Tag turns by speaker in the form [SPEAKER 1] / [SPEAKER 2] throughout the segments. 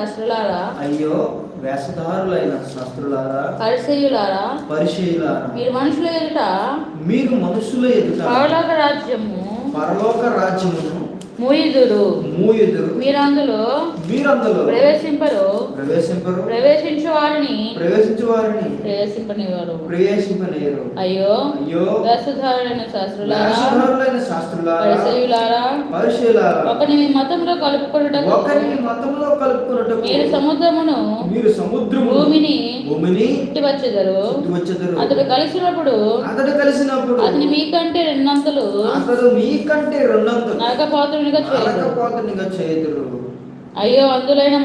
[SPEAKER 1] శాస్త్రులారా?
[SPEAKER 2] అయ్యో వేషధారులైన శాస్త్రులారా?
[SPEAKER 1] పరిసయులారా
[SPEAKER 2] పరిచయులారా?
[SPEAKER 1] మీరు మనుషుల ఎదుట?
[SPEAKER 2] మీరు మనుషుల ఎదుట
[SPEAKER 1] పరలోక రాజ్యము.
[SPEAKER 2] పరలోక రాజ్యమును
[SPEAKER 1] మూయిదురు.
[SPEAKER 2] మూయుదురు.
[SPEAKER 1] మీరు అందులో
[SPEAKER 2] మీరందరూ
[SPEAKER 1] ప్రవేశింపరు.
[SPEAKER 2] ప్రవేశింపరు.
[SPEAKER 1] ప్రవేశించు వారిని
[SPEAKER 2] ప్రవేశించు వారిని
[SPEAKER 1] ప్రవేశింపనివారు.
[SPEAKER 2] ప్రవేశింపనేరు.
[SPEAKER 1] అయ్యో.
[SPEAKER 2] అయ్యో.
[SPEAKER 1] వేషధారులైన శాస్త్రులారా.
[SPEAKER 2] వేషధారులైన శాస్త్రులారా.
[SPEAKER 1] పరిసయులారా
[SPEAKER 2] పరిచయులారా.
[SPEAKER 1] ఒకని మీ మతంలో కలుపుకొనుటకు.
[SPEAKER 2] ఒకరిని మతంలో కలుపుకున్నట్టు
[SPEAKER 1] మీరు సముద్రమును
[SPEAKER 2] మీరు సముద్రము
[SPEAKER 1] భూమిని
[SPEAKER 2] భూమిని
[SPEAKER 1] చుట్టి వచ్చెదరు
[SPEAKER 2] చుట్టూ వచ్చేదరు
[SPEAKER 1] అతడు కలిసినప్పుడు
[SPEAKER 2] అతడు కలిసినప్పుడు
[SPEAKER 1] అతని మీకంటే రెండంతలు.
[SPEAKER 2] అతడు మీకంటే రెండంతలు.
[SPEAKER 1] నరకపాత్రునిగా అయ్యో అందులైన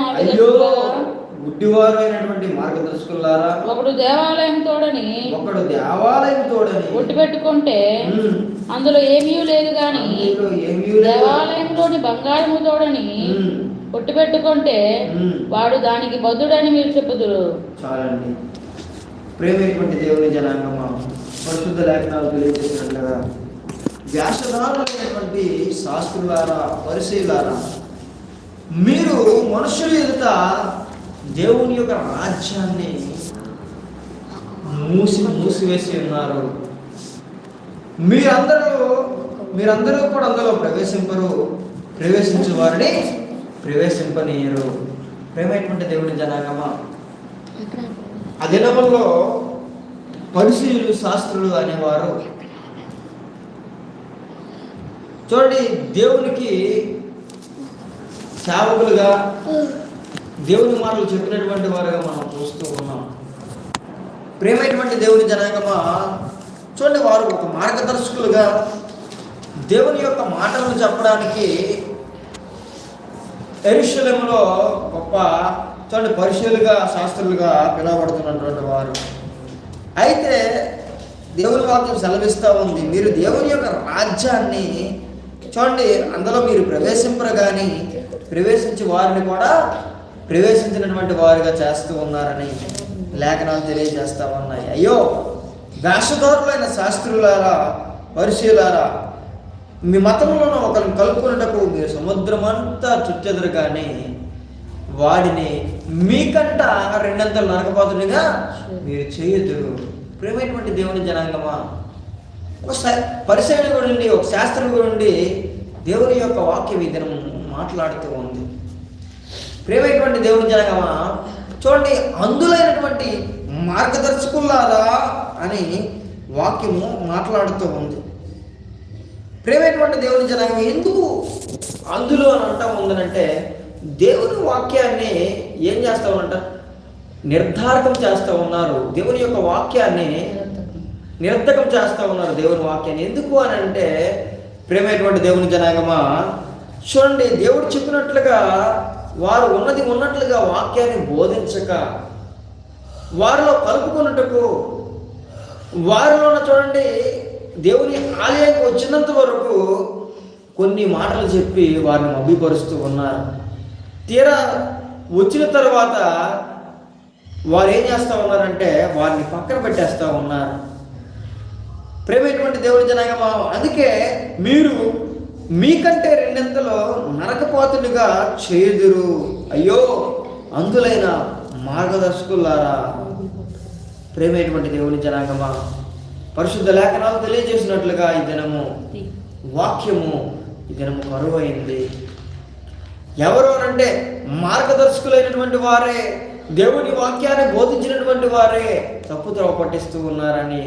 [SPEAKER 2] గుడ్డివారు అయినటువంటి మార్గదర్శకులారా.
[SPEAKER 1] ఒకడు దేవాలయం తోడని
[SPEAKER 2] ఒకడు దేవాలయం తోడని.
[SPEAKER 1] ఒట్టు పెట్టుకుంటే అందులో ఏమీ లేదు గాని. దేవాలయంలోని బంగారము తోడని ఒట్టు పెట్టుకుంటే. వాడు దానికి బదుడని మీరు చెప్పుదురు.
[SPEAKER 2] చాలండి. ప్రేమైనటువంటి దేవుని జనాంగమా పరిశుద్ధ లేఖనాలు తెలియజేసినట్లుగా వ్యాసధారులైనటువంటి శాస్త్రులారా పరిశీలారా మీరు మనుషుల ఎదుట దేవుని యొక్క రాజ్యాన్ని మూసి మూసివేసి ఉన్నారు. మీరందరూ మీరందరూ కూడా అందులో ప్రవేశింపరు ప్రవేశించే వారిని ప్రవేశింపనీయరు. ప్రేమైనటువంటి దేవుని జనాంగమా? ఆ దినముల్లో పరిశీలు శాస్త్రులు అనేవారు చూడండి దేవునికి సేవకులుగా దేవుని మాటలు చెప్పినటువంటి వారుగా మనం చూస్తూ ఉన్నాం. ప్రేమైనటువంటి దేవుని జనాంగమా చూడండి వారు ఒక మార్గదర్శకులుగా దేవుని యొక్క మాటలను చెప్పడానికి ఎరుషలేములో గొప్ప చూడండి పరిశీలుగా శాస్త్రులుగా పిలువబడుతున్నటువంటి వారు. అయితే దేవుని వాక్యం సెలవిస్తూ ఉంది మీరు దేవుని యొక్క రాజ్యాన్ని చూడండి అందులో మీరు ప్రవేశింపరగాని ప్రవేశించి వారిని కూడా ప్రవేశించినటువంటి వారుగా చేస్తూ ఉన్నారని లేఖనాలు తెలియజేస్తూ ఉన్నాయి. అయ్యో వేషధారులైన శాస్త్రులారా పరిశీలారా మీ మతంలోనూ ఒకరిని కలుపుకున్నటకు మీరు సముద్రమంతా చుట్టెదురు వాడిని మీకంట రెండంతలు నరకపాతుడిగా మీరు చేయొద్దు. ప్రేమైనటువంటి దేవుని జనాంగమా? ఒక గురండి ఒక శాస్త్రం గురండి దేవుని యొక్క వాక్య విధానం మాట్లాడుతూ ఉంది. ప్రేమైనటువంటి దేవుని జనగమా చూడండి అందులైనటువంటి మార్గదర్శకులారా అని వాక్యము మాట్లాడుతూ ఉంది. ప్రేమైనటువంటి దేవుని జనగం ఎందుకు అందులో అని అంటా ఉందనంటే దేవుని వాక్యాన్ని ఏం చేస్తామంట నిర్ధారకం చేస్తూ ఉన్నారు. దేవుని యొక్క వాక్యాన్ని నిరర్ధకం చేస్తూ ఉన్నారు దేవుని వాక్యాన్ని. ఎందుకు అని అంటే ప్రేమైనటువంటి దేవుని జనాగమా చూడండి దేవుడు చెప్పినట్లుగా వారు ఉన్నది ఉన్నట్లుగా వాక్యాన్ని బోధించక వారిలో కలుపుకున్నట్టుకు వారిలో చూడండి దేవుని ఆలయానికి వచ్చినంత వరకు కొన్ని మాటలు చెప్పి వారిని అభిపరుస్తూ ఉన్నారు. తీరా వచ్చిన తర్వాత వారు ఏం చేస్తూ ఉన్నారంటే వారిని పక్కన పెట్టేస్తూ ఉన్నారు. ప్రేమైనటువంటి దేవుడి జనాంగమా అందుకే మీరు మీకంటే రెండింతలో నరకపాతులుగా చేదురు అయ్యో అందులైన మార్గదర్శకులారా ప్రేమైనటువంటి దేవుని జనాంగమా. పరిశుద్ధ లేఖనాలు తెలియజేసినట్లుగా ఈ దినము వాక్యము ఈ దినము కరువు అయింది ఎవరు అంటే మార్గదర్శకులైనటువంటి వారే దేవుని వాక్యాన్ని బోధించినటువంటి వారే తప్పుత్రవ పట్టిస్తూ ఉన్నారని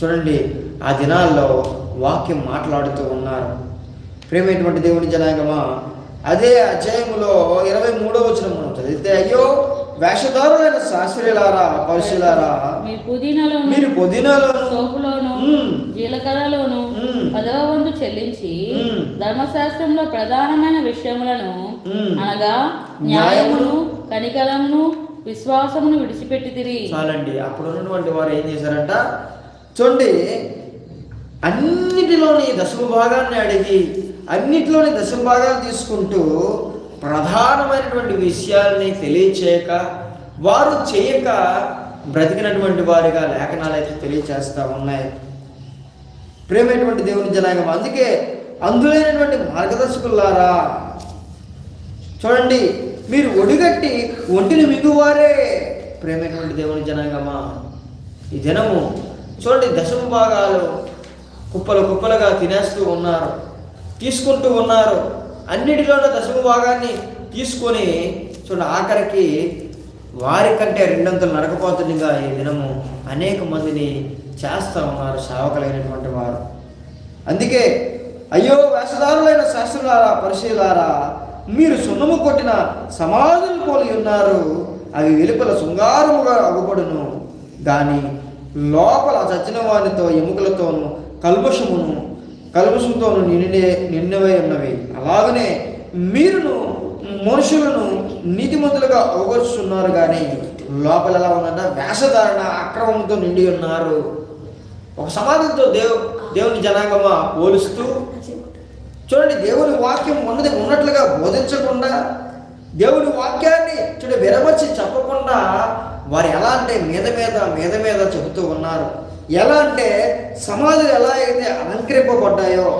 [SPEAKER 2] చూడండి ఆ దినాల్లో వాక్యం మాట్లాడుతూ ఉన్నారు ప్రేమైనటువంటి దేవుని జనాంగమా అదే అధ్యాయములో ఇరవై మూడో వచ్చిన మనం చదివితే అయ్యో వేషధారులైన శాస్త్రీయులారా పరిశీలారా
[SPEAKER 1] మీరు పుదీనాలోను సోపులోను. జీలకర్రలోను. పదవ వంతు చెల్లించి. ధర్మశాస్త్రంలో ప్రధానమైన విషయములను. అనగా
[SPEAKER 2] న్యాయమును,
[SPEAKER 1] న్యాయమును కనికరమును విశ్వాసమును విడిచిపెట్టి తిరిగి
[SPEAKER 2] చాలండి అప్పుడు ఉన్నటువంటి వారు ఏం చేశారంట చూడండి అన్నిటిలోని దశమ భాగాన్ని అడిగి అన్నిటిలోని దశమ భాగాలు తీసుకుంటూ ప్రధానమైనటువంటి విషయాల్ని తెలియచేయక వారు చేయక బ్రతికినటువంటి వారిగా లేఖనాలు అయితే తెలియచేస్తూ ఉన్నాయి. ప్రేమైనటువంటి దేవుని జనాంగం అందుకే అందులైనటువంటి మార్గదర్శకులారా చూడండి మీరు ఒడిగట్టి ఒంటిని మిగువారే ప్రేమైనటువంటి దేవుని జనాంగమా. ఈ దినము చూడండి దశమ భాగాలు కుప్పలు కుప్పలుగా తినేస్తూ ఉన్నారు తీసుకుంటూ ఉన్నారు. అన్నిటిలోనూ దశమ భాగాన్ని తీసుకొని చూడండి ఆఖరికి వారి కంటే రెండంతలు నరకపోతుండగా ఈ దినము అనేక మందిని చేస్తూ ఉన్నారు సేవకులైనటువంటి వారు. అందుకే అయ్యో వేషధారులైన శాస్త్రులారా పరిశీలారా మీరు సున్నము కొట్టిన సమాధులు పోలి ఉన్నారు అవి వెలుపల శృంగారముగా అగుపడును. కానీ లోపల చచ్చిన వారితో ఎముకలతోనూ కల్మషమును కల్మషంతోనూ నిండే నిండివై ఉన్నవి. అలాగనే మీరును మనుషులను నీతిమంతులుగా అవగరుస్తున్నారు కానీ లోపల ఎలా ఉందంట వేషధారణ అక్రమంతో నిండి ఉన్నారు. ఒక సమాధితో దేవు దేవుని జనాంగమా పోలుస్తూ? చూడండి దేవుని వాక్యం ఉన్నది ఉన్నట్లుగా బోధించకుండా దేవుని వాక్యాన్ని చూడ విరమర్చి చెప్పకుండా వారు ఎలా అంటే మీద మీద మీద మీద చెబుతూ ఉన్నారు. ఎలా అంటే సమాధులు ఎలా అయితే అలంకరింపబడ్డాయో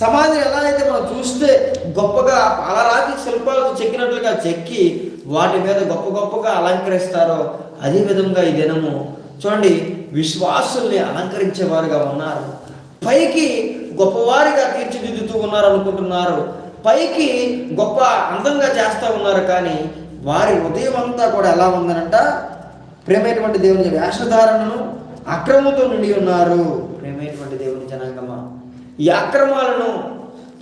[SPEAKER 2] సమాధిని ఎలా అయితే మనం చూస్తే గొప్పగా పాలరాతి శిల్పాలకు చెక్కినట్లుగా చెక్కి వాటి మీద గొప్ప గొప్పగా అలంకరిస్తారో అదే విధంగా ఈ దినము చూడండి విశ్వాసుల్ని అలంకరించేవారుగా ఉన్నారు. పైకి గొప్పవారిగా తీర్చిదిద్దుతూ ఉన్నారు అనుకుంటున్నారు. పైకి గొప్ప అందంగా చేస్తూ ఉన్నారు కానీ వారి హృదయం అంతా కూడా ఎలా ఉందనంట? ప్రేమైనటువంటి దేవుని వేషధారణను అక్రమంతో నిండి ఉన్నారు. ప్రేమైనటువంటి దేవుని జనాంగమా? ఈ అక్రమాలను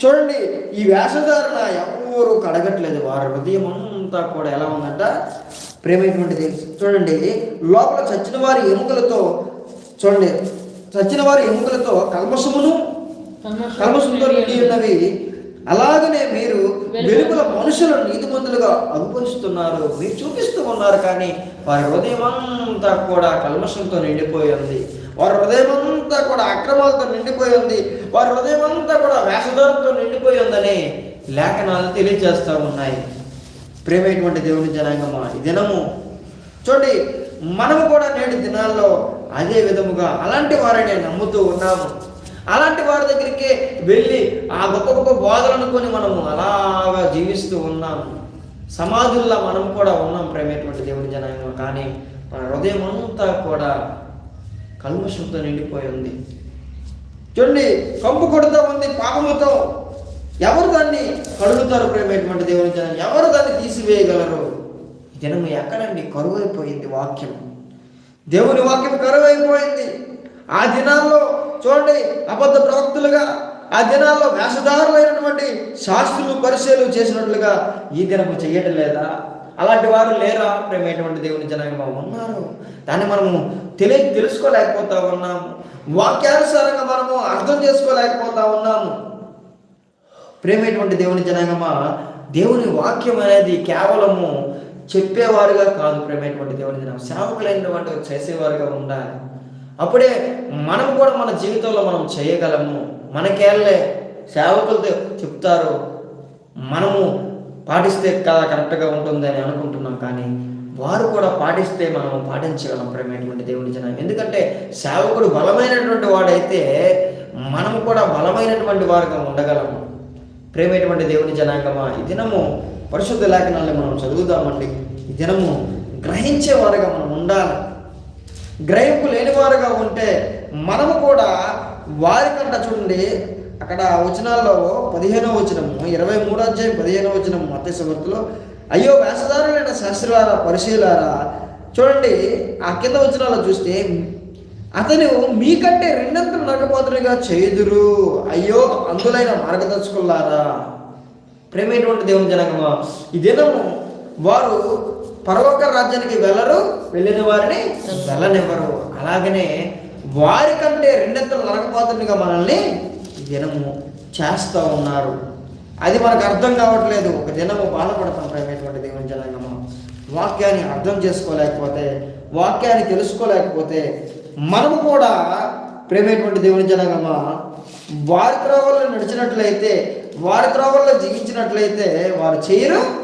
[SPEAKER 2] చూడండి ఈ వేషధారణ ఎవరు కడగట్లేదు. వారి హృదయం అంతా కూడా ఎలా ఉందంట? ప్రేమైనటువంటి దేవుని చూడండి లోపల చచ్చిన వారి ఎముకలతో చూడండి చచ్చిన వారి ఎముకలతో కల్మషమును కల్మషంతో నిండి ఉన్నవి అలాగనే మీరు వెలుపల మనుషులను నీతిమంతులుగా అనుభవిస్తున్నారు. మీరు చూపిస్తూ ఉన్నారు కానీ వారి హృదయం అంతా కూడా కల్మషంతో నిండిపోయి ఉంది. వారి హృదయం అంతా కూడా అక్రమాలతో నిండిపోయి ఉంది. వారి హృదయం అంతా కూడా వేషధారంతో నిండిపోయి ఉందని లేఖనాలు తెలియజేస్తూ ఉన్నాయి. ప్రేమైనటువంటి దేవుని జనాంగమా ఈ దినము చూడండి మనము కూడా నేటి దినాల్లో అదే విధముగా అలాంటి వారిని నమ్ముతూ ఉన్నాము. అలాంటి వారి దగ్గరికి వెళ్ళి ఆ గొప్ప గొప్ప బోధలు అనుకొని మనము అలాగా జీవిస్తూ ఉన్నాము సమాధుల్లో మనం కూడా ఉన్నాం ప్రేమైనటువంటి దేవుని జనాంగం కానీ మన హృదయం అంతా కూడా కల్మషంతో నిండిపోయి ఉంది. చూడండి కంపు కొడుతూ ఉంది పాపముతో. ఎవరు దాన్ని కడుగుతారు ప్రేమైనటువంటి దేవుని జనం ఎవరు దాన్ని తీసివేయగలరు? జనము దినము ఎక్కడండి? కరువు అయిపోయింది వాక్యం. దేవుని వాక్యం కరువు అయిపోయింది ఆ దినాల్లో చూడండి అబద్ధ ప్రవక్తులుగా ఆ దినాల్లో వేషధారులైనటువంటి శాస్త్రులు పరిశీలు చేసినట్లుగా ఈ దినము చేయటం లేదా? అలాంటి వారు లేరా? ప్రేమైనటువంటి దేవుని జనంగా ఉన్నారు. దాన్ని మనము తెలియ తెలుసుకోలేకపోతా ఉన్నాము. వాక్యానుసారంగా మనము అర్థం చేసుకోలేకపోతా ఉన్నాము. ప్రేమైనటువంటి దేవుని జనాంగమా? దేవుని వాక్యం అనేది కేవలము చెప్పేవారుగా కాదు ప్రేమైనటువంటి దేవుని జనం సేవకులైనటువంటి చేసేవారుగా ఉండాలి. అప్పుడే మనం కూడా మన జీవితంలో మనం చేయగలము. మనకేళ్ళే సేవకులతో చెప్తారు మనము పాటిస్తే కదా కరెక్ట్గా ఉంటుంది అని అనుకుంటున్నాం కానీ వారు కూడా పాటిస్తే మనం పాటించగలం ప్రేమైనటువంటి దేవుని జనం. ఎందుకంటే సేవకుడు బలమైనటువంటి వాడైతే మనం కూడా బలమైనటువంటి వారుగా ఉండగలము. ప్రేమైనటువంటి దేవుని జనాంగమా ఈ దినము పరిశుద్ధ లేఖనాలను మనం చదువుదామండి. ఈ దినము గ్రహించే వారుగా మనం ఉండాలి. గ్రహింపు లేనివారుగా ఉంటే మనము కూడా వారికంట చూడండి. అక్కడ వచనాల్లో పదిహేనో వచనము ఇరవై మూడో అధ్యాయం పదిహేనో వచనము మత్స్యవర్తులో అయ్యో వేషధారులైన శాస్త్రులారా పరిశీలారా చూడండి ఆ కింద వచనాల్లో చూస్తే అతను మీకంటే రెండంతలు నరకపోతునిగా చేదురు అయ్యో అందులైన మార్గదర్శకులారా. ప్రేమైనటువంటి దేవుని జనగమా ఈ దినము వారు పరలోక రాజ్యానికి వెళ్ళరు వెళ్ళిన వారిని వెళ్ళనివ్వరు. అలాగనే వారికంటే రెండంతలు నరకపోతునిగా మనల్ని దినము చేస్తూ ఉన్నారు. అది మనకు అర్థం కావట్లేదు. ఒక దినము బాధపడతాం ప్రేమైనటువంటి దేవుని జనాంగము. వాక్యాన్ని అర్థం చేసుకోలేకపోతే వాక్యాన్ని తెలుసుకోలేకపోతే మనము కూడా ప్రేమైనటువంటి దేవుని జనాంగమా? వారి త్రోవల్లో నడిచినట్లయితే వారి త్రోవల్లో జీవించినట్లయితే వారు చేయరు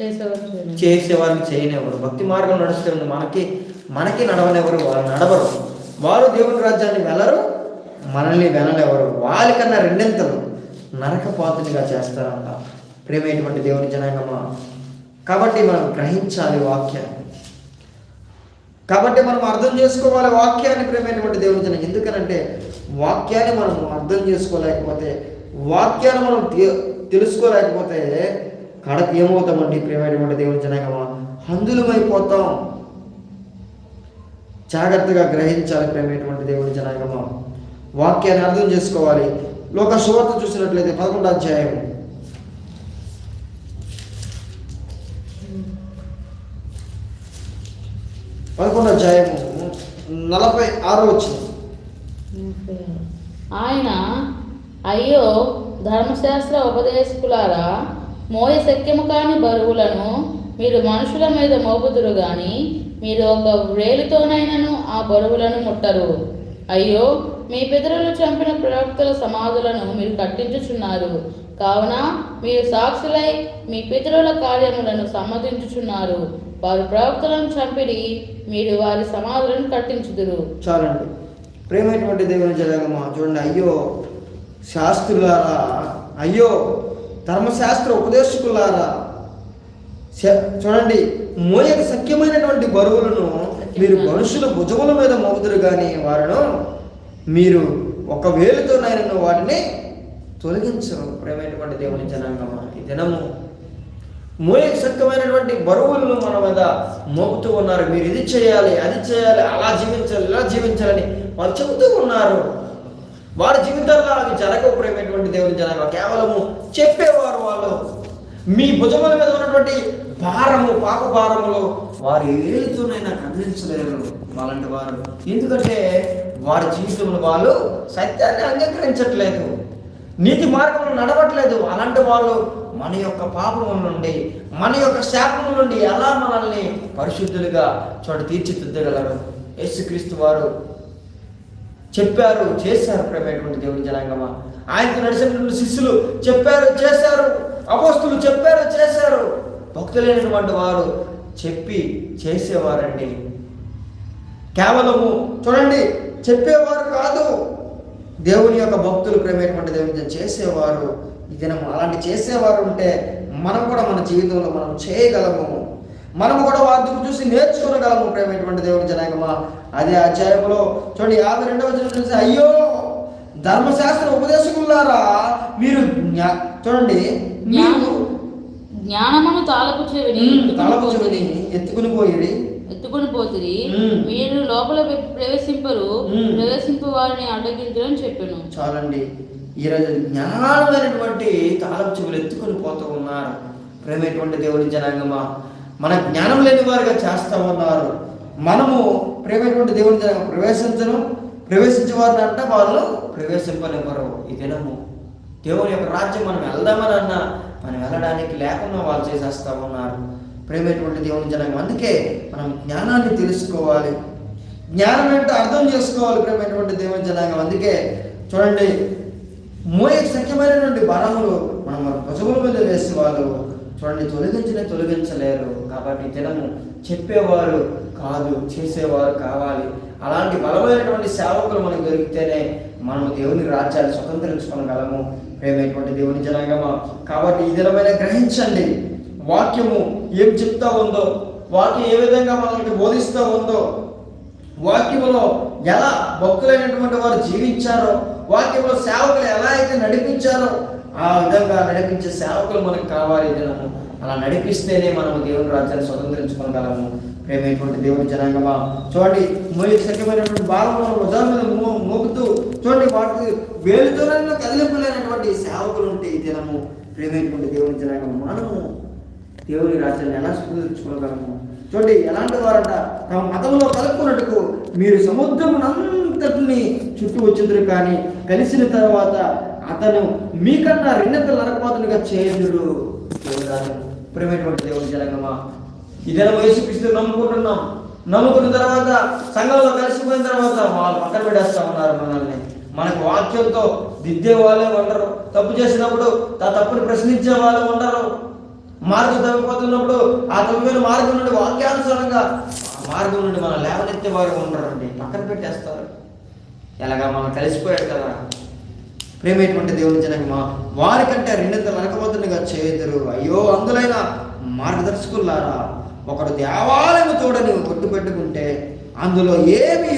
[SPEAKER 1] చేసేవారు
[SPEAKER 2] చేసేవారిని చేయనివ్వరు. భక్తి మార్గం నడుస్తుంది మనకి మనకి నడవనివ్వరు వాళ్ళు నడవరు. వారు దేవుని రాజ్యాన్ని వెళ్ళరు మనల్ని వెళ్ళనివ్వరు వాళ్ళకన్నా రెండింతలు నరకపాతునిగా చేస్తారంట ప్రేమైనటువంటి దేవుని జనాంగమా? కాబట్టి మనం గ్రహించాలి వాక్యాన్ని. కాబట్టి మనం అర్థం చేసుకోవాలి వాక్యాన్ని ప్రేమైనటువంటి దేవుని జనం ఎందుకనంటే వాక్యాన్ని మనం అర్థం చేసుకోలేకపోతే వాక్యాన్ని మనం తెలుసుకోలేకపోతే కడ ఏమవుతామండి ప్రేమైనటువంటి దేవుని జనగమా? హందులమైపోతాం జాగ్రత్తగా గ్రహించాలి ప్రేమైనటువంటి దేవుని జనాంగమా? వాక్యాన్ని అర్థం చేసుకోవాలి. లోక సువార్త చూసినట్లయితే పదకొండు అధ్యాయం పదకొండు అధ్యాయము నలభై ఆరో వచ్చింది
[SPEAKER 1] ఆయన అయ్యో ధర్మశాస్త్ర ఉపదేశకులారా మోయ శక్యము కాని బరువులను మీరు మనుషుల మీద మోపుదురు గాని మీరు ఒక వేలుతోనైనను ఆ బరువులను ముట్టరు. అయ్యో మీ పితరులు చంపిన ప్రవక్తల సమాధులను మీరు కట్టించుచున్నారు. కావున మీరు సాక్షులై మీ పితరుల కార్యములను సమ్మతించుచున్నారు. వారు ప్రవక్తలను చంపిడి మీరు వారి సమాధులను కట్టించుదురు.
[SPEAKER 2] చాలండి. ప్రేమైనటువంటి దేవుని జరగమా చూడండి అయ్యో శాస్త్రులారా అయ్యో ధర్మశాస్త్ర ఉపదేశకులారా చూడండి మోయకు సఖ్యమైనటువంటి బరువులను మీరు మనుషుల భుజముల మీద మోగుదురు కానీ వారిను మీరు ఒక వేలుతోనైనా వాటిని తొలగించరు. ప్రేమైనటువంటి దేవుని జనాంగమా ఈ దినము మోయకు సఖ్యమైనటువంటి బరువులను మన మీద మోపుతూ ఉన్నారు. మీరు ఇది చేయాలి అది చేయాలి అలా జీవించాలి ఇలా జీవించాలని వాళ్ళు చెబుతూ ఉన్నారు. వారి జీవితాల్లో అవి జరగకపోయేటువంటి దేవుని జనాంగం కేవలము చెప్పేవారు వాళ్ళు. మీ భుజముల మీద ఉన్నటువంటి భారము పాప భారములు వారు ఏలుతూనైనా కదిలించలేరు వాళ్ళంటి వారు. ఎందుకంటే వారి జీవితంలో వాళ్ళు సత్యాన్ని అంగీకరించట్లేదు నీతి మార్గంలో నడవట్లేదు. అలాంటి వాళ్ళు మన యొక్క పాపము నుండి మన యొక్క శాపము నుండి ఎలా మనల్ని పరిశుద్ధులుగా చోట తీర్చిదిద్దగలరు? యేసుక్రీస్తు వారు చెప్పారు చేశారు ప్రేమైనటువంటి దేవుని జనాంగమా? ఆయనకు నడిచినటువంటి శిష్యులు చెప్పారు చేశారు. అపోస్తులు చెప్పారు చేశారు. భక్తులైనటువంటి వారు చెప్పి చేసేవారండి. కేవలము చూడండి చెప్పేవారు కాదు. దేవుని యొక్క భక్తులు ప్రేమైనటువంటి దేవుని చేసేవారు. ఈ అలాంటి చేసేవారు ఉంటే మనం కూడా మన జీవితంలో మనం చేయగలము. మనం కూడా వారిని చూసి నేర్చుకోగలము ప్రేమైనటువంటి దేవుని జనాంగమా? అదే అధ్యాయంలో చూడండి యాభై రెండవ చూసి అయ్యో ధర్మశాస్త్ర ఉపదేశకులారా మీరు చూడండి మీరు
[SPEAKER 1] జ్ఞానమును తాళపు చెవిని
[SPEAKER 2] తలపు చెవిని ఎత్తుకుని పోయి
[SPEAKER 1] ఎత్తుకుని
[SPEAKER 2] మ్మ్.
[SPEAKER 1] మీరు లోపల ప్ర- ప్రవేశింపరు. ప్రవేశింపు వారిని అడ్డగించరని చెప్పాను.
[SPEAKER 2] చాలండి. ఈరోజు జ్ఞానమైనటువంటి తాళపు చెవులు ఎత్తుకొని పోతూ ఉన్నారు. ప్రేమైనటువంటి దేవుని జనాంగమా? మన జ్ఞానం లేని వారుగా చేస్తా ఉన్నారు. మనము ప్రేమైనటువంటి దేవుని జనాంగం ప్రవేశించను. ప్రవేశించే వారిని అంటే వాళ్ళు ప్రవేశింపనివ్వరు ఈ దినము. దేవుని యొక్క రాజ్యం మనం వెళ్దామని అన్నా మనం వెళ్ళడానికి లేకుండా వాళ్ళు చేసేస్తా ఉన్నారు. ప్రేమైనటువంటి దేవుని జనం అందుకే మనం జ్ఞానాన్ని తెలుసుకోవాలి. జ్ఞానం ఏంటో అర్థం చేసుకోవాలి ప్రేమైనటువంటి దేవుని జనాంగం. అందుకే చూడండి మోయ సఖ్యమైనటువంటి బలములు మనం మన భుజముల మీద వేసే వాళ్ళు చూడండి తొలగించిన తొలగించలేరు. కాబట్టి జనము చెప్పేవారు కాదు చేసేవారు కావాలి. అలాంటి బలమైనటువంటి సేవకులు మనకు దొరికితేనే మనము దేవుని రాజ్యాన్ని స్వతంత్రించుకోగలము ప్రేమైనటువంటి దేవుని జనాంగమా? కాబట్టి ఈ దినమైన గ్రహించండి. వాక్యము ఏం చెప్తా ఉందో వాక్యం ఏ విధంగా మనల్ని బోధిస్తూ ఉందో వాక్యములో ఎలా భక్తులైనటువంటి వారు జీవించారో వాక్యంలో సేవకులు ఎలా అయితే నడిపించారో ఆ విధంగా నడిపించే సేవకులు మనకు కావాలి దినము. అలా నడిపిస్తేనే మనము దేవుని రాజ్యాన్ని స్వతంత్రించుకోగలము. ప్రేమైనటువంటి దేవుని జనాంగమా? చూడండి మోయి సఖ్యమైనటువంటి భాగంలో ఉదాహరణ మీద మోపుతూ చూడండి వాటికి వేలుతోనైనా కదిలింపలేనటువంటి సేవకులు ఉంటే ఈ దినము ప్రేమైనటువంటి దేవుని జనాంగం మనము. దేవుని రాజ్యాన్ని ఎలా స్వతంత్రించుకోగలము? చూడండి ఎలాంటి వారంట తమ మతంలో కలుపుకున్నట్టుకు మీరు సముద్రమునంతటిని చుట్టూ వచ్చిందరు కానీ కలిసిన తర్వాత అతను మీకన్నా రెండంతల నరకపోతునిగా చేయుదురు. దేవుని ప్రేమైనటువంటి ప్రియమైనటువంటి దేవుని జనగమా. ఇదే యేసుక్రీస్తు నమ్ముకుంటున్నాం. నమ్ముకున్న తర్వాత సంఘంలో కలిసిపోయిన తర్వాత వాళ్ళు పక్కన పెట్టేస్తా ఉన్నారు మనల్ని. మనకు వాక్యంతో దిద్దే వాళ్ళే ఉండరు. తప్పు చేసినప్పుడు ఆ తప్పుని ప్రశ్నించే వాళ్ళు ఉండరు. మార్గం తప్పిపోతున్నప్పుడు ఆ తప్పిపోయిన మార్గం నుండి వాక్యానుసారంగా ఆ మార్గం నుండి మనం లేవనెత్తే వారు ఉండరండి. పక్కన పెట్టేస్తారు. ఎలాగా మనం కలిసిపోయాడు కదా. ప్రేమేటువంటి దేవుని జనగమా వారికంటే రెండింతలు వెనకబోతున్నగా చేదురు అయ్యో అందులైన మార్గదర్శకులారా ఒకడు దేవాలయము తోడని కొట్టు పెట్టుకుంటే అందులో ఏమీ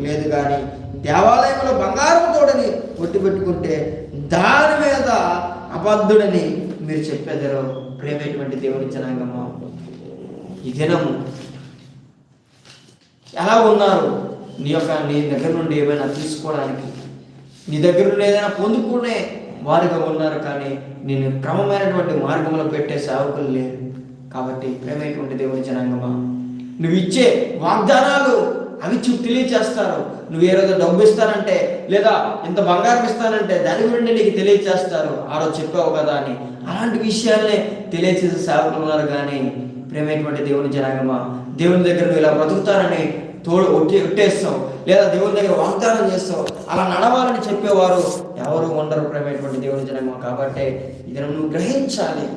[SPEAKER 2] లేదు కానీ దేవాలయంలో బంగారం తోడని కొట్టు పెట్టుకుంటే దాని మీద అబద్ధుడని మీరు చెప్పేదారు. ప్రేమేటువంటి దేవుని జనాంగమా. ఈ దినము ఎలా ఉన్నారు? నీ యొక్క నీ దగ్గర నుండి ఏమైనా తీసుకోవడానికి నీ దగ్గర ఏదైనా పొందుకునే వారుగా ఉన్నారు కానీ నేను క్రమమైనటువంటి మార్గంలో పెట్టే సేవకులు లేరు. కాబట్టి ప్రేమైనటువంటి దేవుని జనాంగమా నువ్వు ఇచ్చే వాగ్దానాలు అవి తెలియచేస్తారు. నువ్వు ఏ రోజు డబ్బు ఇస్తానంటే లేదా ఇంత బంగారం ఇస్తానంటే దాని గురించి నీకు తెలియచేస్తారు. ఆ రోజు చెప్పావు కదా అని. అలాంటి విషయాలనే తెలియచేసే సేవకులు ఉన్నారు కానీ ప్రేమైనటువంటి దేవుని జనాగమా దేవుని దగ్గర నువ్వు ఇలా బ్రతుకుతానని తోడు ఒట్టి ఒట్టేస్తావు. లేదా దేవుని దగ్గర వాగ్దానం చేస్తావు. అలా నడవాలని చెప్పేవారు ఎవరు ఉండరు ప్రేమైనటువంటి దేవుని జనాంగమా కాబట్టి ఇది నువ్వు గ్రహించాలి.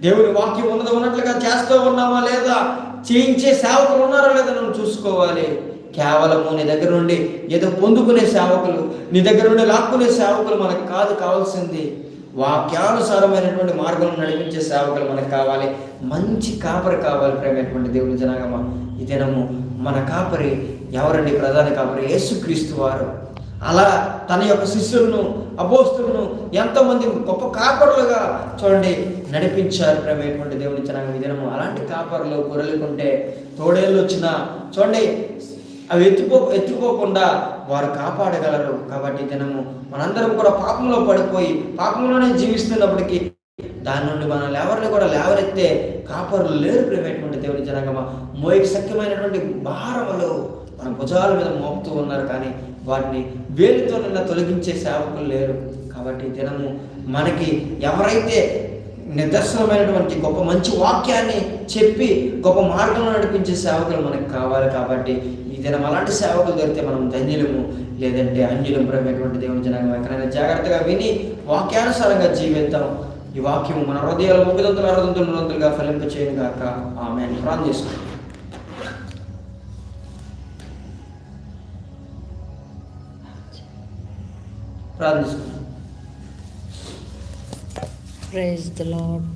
[SPEAKER 2] దేవుని వాక్యం ఉన్నది ఉన్నట్లుగా చేస్తూ ఉన్నామా లేదా? చేయించే సేవకులు ఉన్నారా లేదా నువ్వు చూసుకోవాలి. కేవలము నీ దగ్గర నుండి ఏదో పొందుకునే సేవకులు నీ దగ్గర నుండి లాక్కునే సేవకులు మనకు కాదు కావాల్సింది. వాక్యానుసారమైనటువంటి మార్గం నడిపించే సేవకులు మనకు కావాలి. మంచి కాపరి కావాలి ప్రేమైనటువంటి దేవుని జనగమ. ఈ దినము మన కాపరి ఎవరండి ప్రధాన కాపరి? యేసుక్రీస్తు వారు. అలా తన యొక్క శిష్యులను అపోస్తులను ఎంతోమంది గొప్ప కాపరులుగా చూడండి నడిపించారు ప్రమేటువంటి దేవుని జనాంగం. విధానము దినము అలాంటి కాపరులు గొర్రెలుకుంటే తోడేళ్ళు వచ్చినా చూడండి అవి ఎత్తుకో ఎత్తుకోకుండా వారు కాపాడగలరు. కాబట్టి దినము మనందరం కూడా పాపంలో పడిపోయి పాపంలోనే జీవిస్తున్నప్పటికీ దాని నుండి మనం ఎవరిని కూడా లేవనెత్తే కాపరులు లేరు ప్రేమైనటువంటి దేవుని జనాంగమ? మోయకి సఖ్యమైనటువంటి భారములు మన భుజాల మీద మోపుతూ ఉన్నారు కానీ వాటిని వేలితో నిన్న తొలగించే సేవకులు లేరు. కాబట్టి దినము మనకి ఎవరైతే నిదర్శనమైనటువంటి గొప్ప మంచి వాక్యాన్ని చెప్పి గొప్ప మార్గంలో నడిపించే సేవకులు మనకు కావాలి కాబట్టి ఈ దినం అలాంటి సేవకులు దొరికితే మనం ధన్యులము లేదంటే అన్యులం ప్రేమైనటువంటి దేవుని జనాంగం. ఎక్కడైనా జాగ్రత్తగా విని వాక్యానుసారంగా జీవిద్దాం. ఈ వాక్యము మన హృదయాలు ముగ్గుదంతులు అరదంతులు నూరంతులుగా ఫలింప చేయను గాక. ఆమె ప్రార్థన చేసుకుంటాం ప్రార్థన చేసుకుంటాం
[SPEAKER 1] ప్రైజ్ ద లాడ్